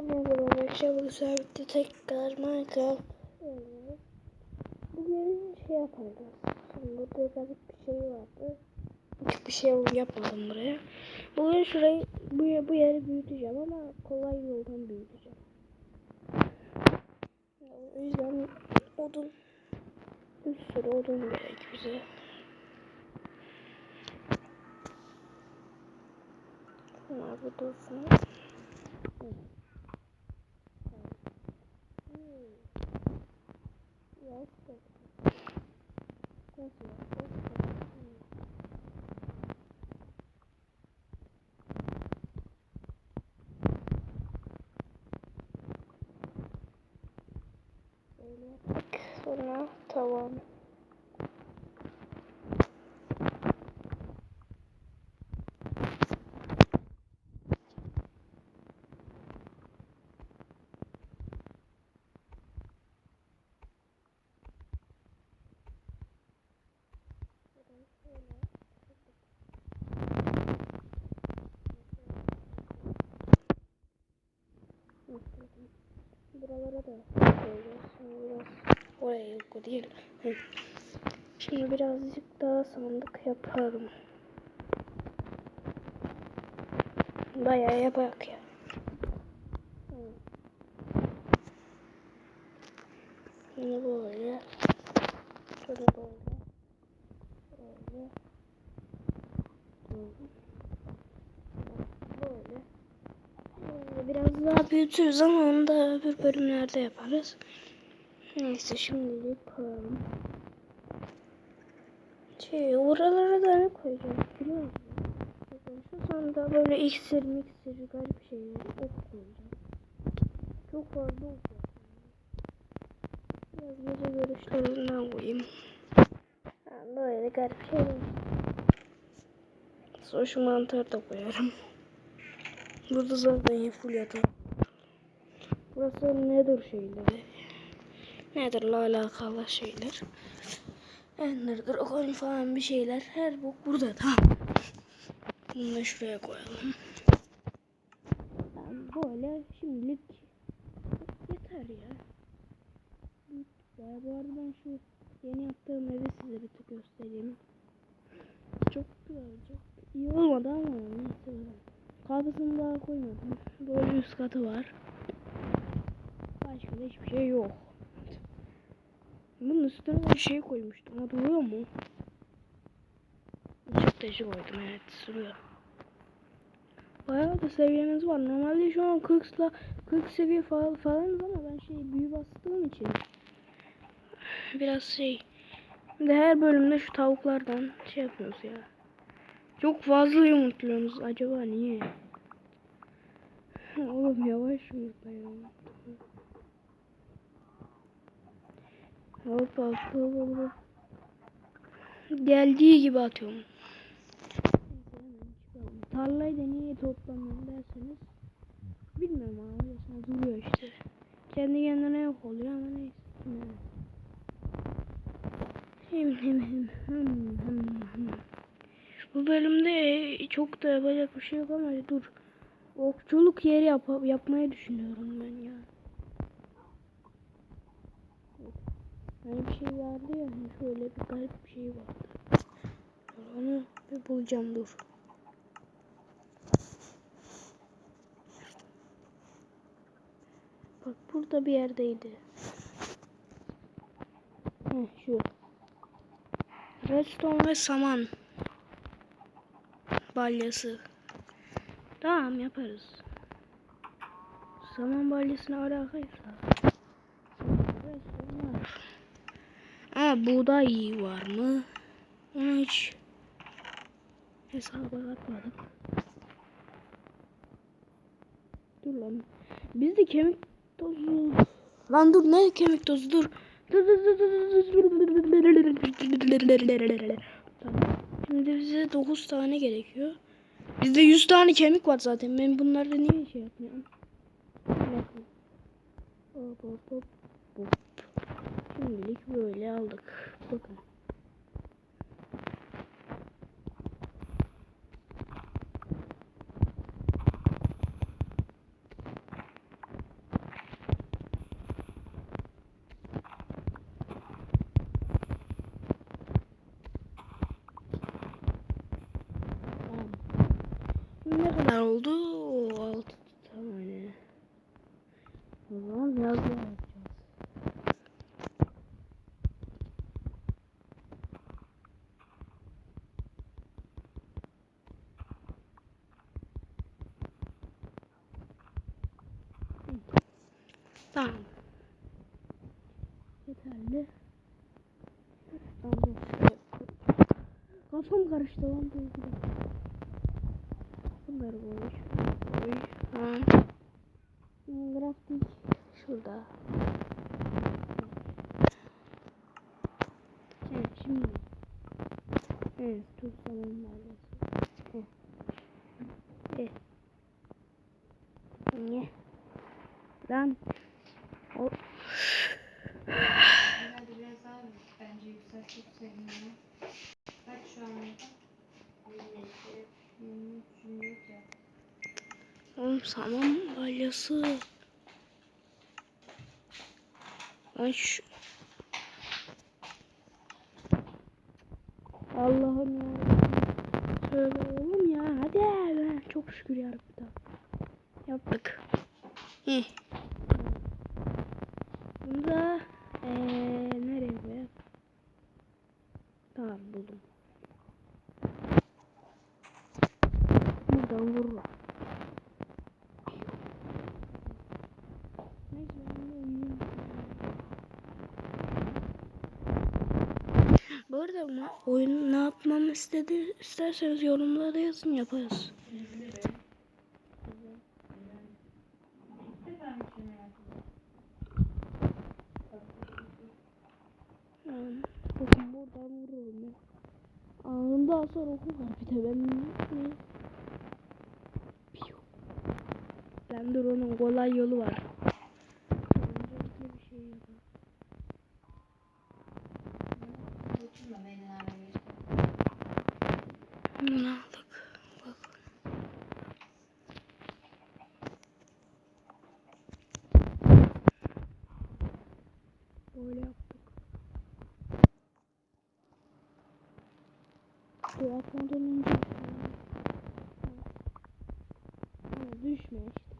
Merhaba arkadaşlar bu servette tekrar Minecraft oynuyoruz. Bugün şey yapacağız. Şimdi burada garip bir şey vardı. Hiçbir şey yapmadım buraya. Bugün şurayı bu, bu yeri büyüteceğim ama kolay yoldan büyüteceğim. O yüzden odun bir sürü odun gerek bize. Bunlar bu dursun. Yaptık. Outfit Buralara da koyacağız. Biraz oraya yok değil. Şimdi birazcık daha sandık yaparım. Bayağı yapak ya. Şimdi böyle. Şöyle. Böyle. Hı. Böyle. Böyle Biraz daha büyütürüz ama onu da öbür bölümlerde yaparız. Neyse şimdilik koyalım. Şey oralara da ne koyacağız biliyor musun? Şu sanda böyle iksir miksir garip şeyler ok koyacağım. Çok fazla ok. Biraz gece görüşlerinden koyayım. Böyle garip şeyler. Sonra şu mantarı da koyarım. Burada zaten full yatak. Burası nedir şeyleri? Nedir'le alakalı şeyler. Ender'dir, coin falan bir şeyler. Her bok burada tamam. Bunu da şuraya koyalım. Yani böyle şimdilik yeter ya. Ya bu arada ben şu yeni yaptığım evi size bir tık göstereyim. Çok güzel, çok iyi olmadı ama neyse. Kapısını daha koymadım. Böyle üst katı var. Başka da hiçbir şey yok. Bunun üstüne bir şey koymuştum. O duruyor mu? Işık taşı koydum evet duruyor. Bayağı da seviyemiz var. Normalde şu an 40 'la 40 seviye falan falanız ama ben şey büyü bastığım için biraz şey de her bölümde şu tavuklardan şey yapıyoruz ya. Çok fazla yumurtluyorsunuz. Acaba niye? Oğlum yavaş yumurtla ya. Hop hop hop hop. Geldiği gibi atıyorum. Tarlayı da niye toplamıyorum derseniz bilmiyorum abi öylesine duruyor işte. Kendi kendine yok oluyor ama neyse. Hem hem hem hem hem hem. Bu bölümde çok da yapacak bir şey yok ama dur. Okçuluk yeri yap yapmayı düşünüyorum ben ya. Hani bir şey vardı ya hani şöyle bir garip bir şey vardı. Onu bir bulacağım dur. Bak burada bir yerdeydi. Heh, şu. Redstone ve saman balyası. Tamam yaparız. Saman balyasına alakaysa. Redstone var. Ama buğday var mı? Onu hiç hesaba katmadık. Dur lan. Bizde kemik tozu. Lan dur ne kemik tozu dur. Dur dur dur dur. Tamam. Şimdi bize 9 tane gerekiyor. Bizde 100 tane kemik var zaten. Ben bunları niye şey yapmıyorum? Hop hop hop. Şimdilik böyle aldık. Bakın. Ne kadar oldu? Tamam. Yeterli. Kafam karıştı lan. bir dakika. Bunları koy. Koy. Tamam. Hmm, Grafik şurada. Evet şimdi. Evet Türk salonu mahallesi. Evet. Evet. Niye? Lan. O. Hadi biraz daha bence yükseltip sevimini. Kaç şu an orada? 23, 23, 24 ya. Oğlum saman balyası. Lan şu. Allah'ım ya. Tövbe oğlum ya. Hadi. Çok şükür yarabbim. Yaptık. Hı. Bunu da eee nereye koyalım? Tamam buldum. Buradan vururum. Neyse, ben de uyuyayım. Bu arada ma- oyun ne yapmamı istedi isterseniz yorumlara yazın yaparız. Bakın buradan vururum ya. Anında hasar oku var bir de ben ne? Ben dur onun kolay yolu var. Öncelikle bir şey yapalım. Oturma beni arayın. Bunu aldık. Bak. Böyle yaptık. Bu yapmadan önce düşme işte.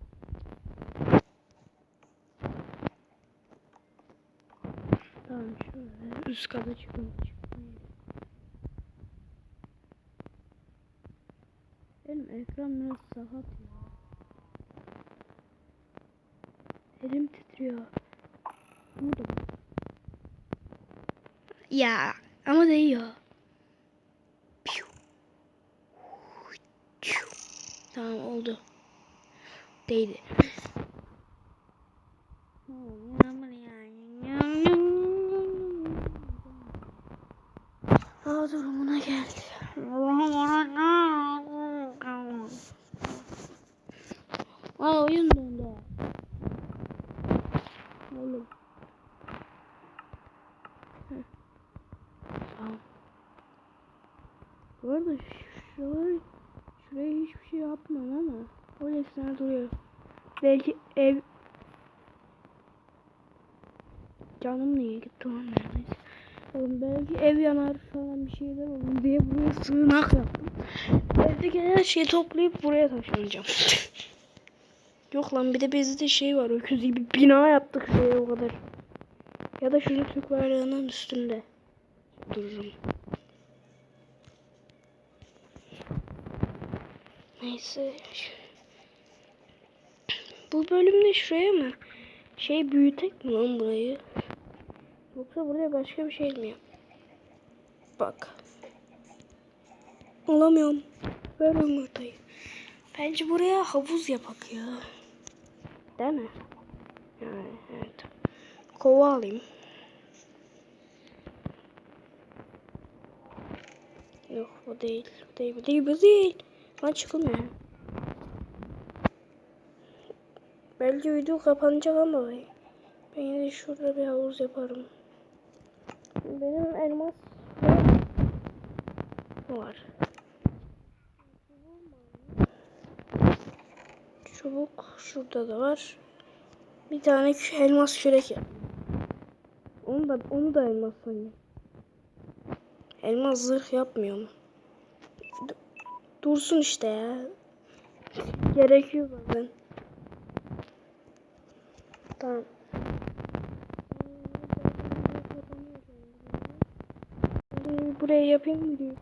Tamam şöyle üst kata çıkalım. çıkmayı. Benim ekran biraz sakat ya. Elim titriyor. Burada. Ya ama değiyor. Tamam oldu. Değdi. Hava durumuna Aa oyun dondu. Oğlum. Tamam. Bu arada şuraya, şuraya hiçbir şey yapmam ama öylesine duruyor. Belki ev Canım niye gitti lan neredeyse. Oğlum belki ev yanar falan bir şeyler olur diye buraya sığınak yaptım. Evdeki her şeyi toplayıp buraya taşınacağım. Yok lan bir de bizde şey var öküz gibi bina yaptık şuraya o kadar. Ya da şurada Türk bayrağının üstünde dururum. Neyse. Bu bölümde şuraya mı? Şey büyütek mi lan burayı? Yoksa buraya başka bir şey mi yap? Bak. Olamıyorum. Ver yumurtayı. Bence buraya havuz yapak ya. Değil mi? Yani evet. Kova alayım. Yok o değil. O değil. Bu değil. Bu değil. Lan çıkılmıyor. Belki video kapanacak ama ben yine de şurada bir havuz yaparım. Benim elmas var. Çubuk şurada da var. Bir tane elmas kürek. Onu da onu da elmas sanıyorum. Elmas zırh yapmıyor mu? Dursun işte ya. Gerekiyor bazen. Tamam. Buraya yapayım mı diyor.